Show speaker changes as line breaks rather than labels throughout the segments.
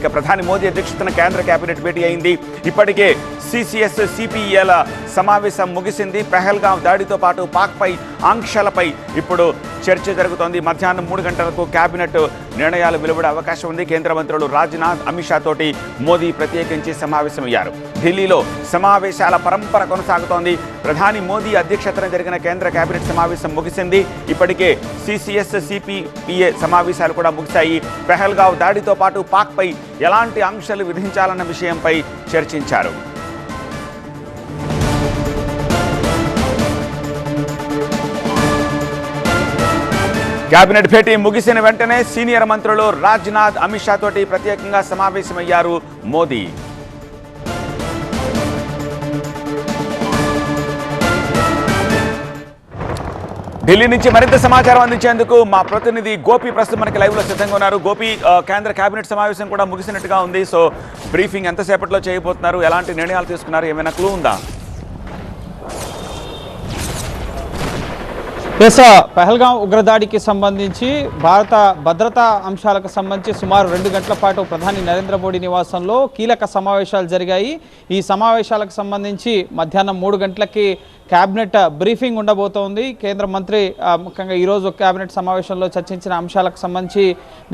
ఇక ప్రధాని మోదీ అధ్యక్షతన కేంద్ర కేబినెట్ భేటీ అయింది. ఇప్పటికే సిసిఎస్ సిపిఈల సమావేశం ముగిసింది. పెహల్గాం దాడితో పాటు పాక్పై ఆంక్షలపై ఇప్పుడు చర్చ జరుగుతోంది. మధ్యాహ్నం మూడు గంటలకు కేబినెట్ నిర్ణయాలు వెలువడే అవకాశం ఉంది. కేంద్ర మంత్రులు రాజ్నాథ్ అమిత్ షా తోటి మోదీ ప్రత్యేకించి సమావేశమయ్యారు. ఢిల్లీలో సమావేశాల పరంపర కొనసాగుతోంది. ప్రధాని మోదీ అధ్యక్షతన జరిగిన కేంద్ర కేబినెట్ సమావేశం ముగిసింది. ఇప్పటికే సిసిఎస్ సిపిపిఏ సమావేశాలు కూడా ముగిశాయి. పెహల్గావ్ దాడితో పాటు పాక్పై ఎలాంటి ఆంక్షలు విధించాలన్న విషయంపై చర్చించారు. కేబినెట్ భేటీ ముగిసిన వెంటనే సీనియర్ మంత్రులు రాజ్నాథ్ అమిత్ షా తోటి ప్రత్యేకంగా సమావేశమయ్యారు మోదీ. ఢిల్లీ నుంచి మరింత సమాచారం అందించేందుకు మా ప్రతినిధి గోపి ప్రస్తుతం మనకి లైవ్లో సిద్ధంగా ఉన్నారు. గోపి కేంద్ర కేబినెట్ సమావేశం కూడా ముగిసినట్టుగా ఉంది. సో బ్రీఫింగ్ ఎంతసేపట్లో చేయబోతున్నారు? ఎలాంటి నిర్ణయాలు తీసుకున్నారు? ఏమైనా క్లూ ఉందా?
ఎస్ పహల్గాం ఉగ్రదాడికి సంబంధించి భారత భద్రతా అంశాలకు సంబంధించి సుమారు రెండు గంటల పాటు ప్రధాని నరేంద్ర మోడీ నివాసంలో కీలక సమావేశాలు జరిగాయి. ఈ సమావేశాలకు సంబంధించి మధ్యాహ్నం మూడు గంటలకి కేబినెట్ బ్రీఫింగ్ ఉండబోతోంది. కేంద్ర మంత్రి ముఖ్యంగా ఈరోజు కేబినెట్ సమావేశంలో చర్చించిన అంశాలకు సంబంధించి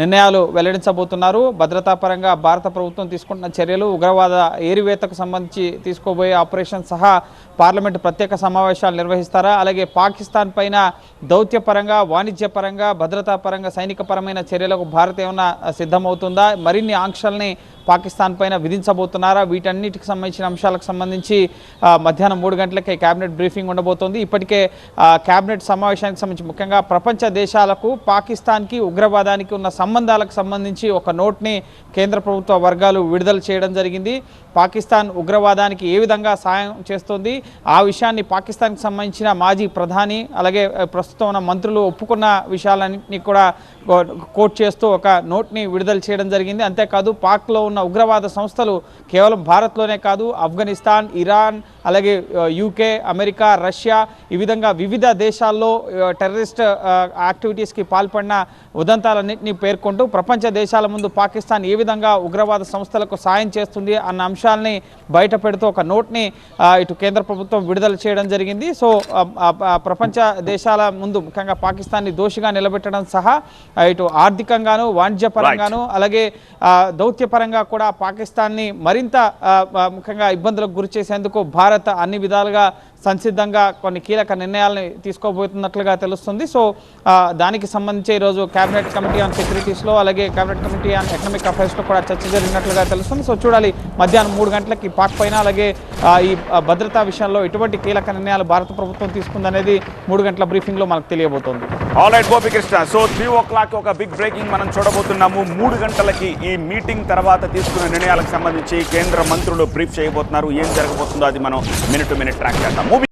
నిర్ణయాలు వెల్లడించబోతున్నారు. భద్రతాపరంగా భారత ప్రభుత్వం తీసుకుంటున్న చర్యలు ఉగ్రవాద ఏరివేతకు సంబంధించి తీసుకోబోయే ఆపరేషన్ సహా పార్లమెంటు ప్రత్యేక సమావేశాలు నిర్వహిస్తారా? అలాగే పాకిస్తాన్ పైన దౌత్యపరంగా వాణిజ్యపరంగా భద్రతాపరంగా సైనికపరమైన చర్యలకు భారత్ ఏమైనా సిద్ధమవుతుందా? మరిన్ని ఆంక్షల్ని పాకిస్తాన్ పైన విధించబోతున్నారా? వీటన్నిటికి సంబంధించిన అంశాలకు సంబంధించి మధ్యాహ్నం మూడు గంటలకే కేబినెట్ బ్రీఫింగ్ ఉండబోతోంది. ఇప్పటికే క్యాబినెట్ కేబినెట్ సమావేశానికి సంబంధించి ముఖ్యంగా ప్రపంచ దేశాలకు పాకిస్తాన్కి ఉగ్రవాదానికి ఉన్న సంబంధాలకు సంబంధించి ఒక నోట్ని కేంద్ర ప్రభుత్వ వర్గాలు విడుదల చేయడం జరిగింది. పాకిస్తాన్ ఉగ్రవాదానికి ఏ విధంగా సాయం చేస్తోంది? ఆ విషయాన్ని పాకిస్తాన్కి సంబంధించిన మాజీ ప్రధాని అలాగే ప్రస్తుతం ఉన్న మంత్రులు ఒప్పుకున్న విషయాలన్నింటినీ కూడా కోట్ చేస్తూ ఒక నోట్ని విడుదల చేయడం జరిగింది. అంతేకాదు పాక్లో ఉన్న ఉగ్రవాద సంస్థలు కేవలం భారత్లోనే కాదు ఆఫ్ఘనిస్తాన్ ఇరాన్ అలాగే యూకే అమెరికా రష్యా ఈ విధంగా వివిధ దేశాల్లో టెర్రరిస్ట్ యాక్టివిటీస్కి పాల్పడిన ఉదంతాలన్నింటినీ పేర్కొంటూ ప్రపంచ దేశాల ముందు పాకిస్తాన్ ఏ విధంగా ఉగ్రవాద సంస్థలకు సాయం చేస్తుంది అన్న అంశాలని బయట పెడుతూ ఒక నోట్ని ఇటు కేంద్ర ప్రభుత్వం విడుదల చేయడం జరిగింది. సో ప్రపంచ దేశాల ముందు ముఖ్యంగా పాకిస్తాన్ని దోషిగా నిలబెట్టడం సహా ఇటు ఆర్థికంగాను వాణిజ్యపరంగాను అలాగే దౌత్యపరంగా కూడా పాకిస్తాన్ని మరింత ముఖ్యంగా ఇబ్బందులకు గురి చేసేందుకు భారత్ అన్ని విధాలుగా సంసిద్ధంగా కొన్ని కీలక నిర్ణయాలని తీసుకోబోతున్నట్లుగా తెలుస్తుంది. సో దానికి సంబంధించి ఈరోజు కేబినెట్ కమిటీ ఆన్ సెక్యూరిటీస్లో అలాగే కేబినెట్ కమిటీ ఆన్ ఎకనామిక్ అఫైర్స్లో కూడా చర్చ జరిగినట్లుగా తెలుస్తుంది. సో చూడాలి మధ్యాహ్నం మూడు గంటలకి పాక్ పైన అలాగే ఈ భద్రతా విషయంలో ఎటువంటి కీలక నిర్ణయాలు భారత ప్రభుత్వం తీసుకుందనేది మూడు గంటల బ్రీఫింగ్లో మనకు తెలియబోతోంది.
All right Gopikrishna so three o'clock ఒక బిగ్ బ్రేకింగ్ మనం చూడబోతున్నాము. మూడు గంటలకి ఈ మీటింగ్ తర్వాత తీసుకున్న నిర్ణయాలకు సంబంధించి కేంద్ర మంత్రులు బ్రీఫ్ చేయబోతున్నారు. ఏం జరగబోతుందో అది మనం మినిట్ టు మినిట్ ట్రాక్ చేద్దాం. మూవీ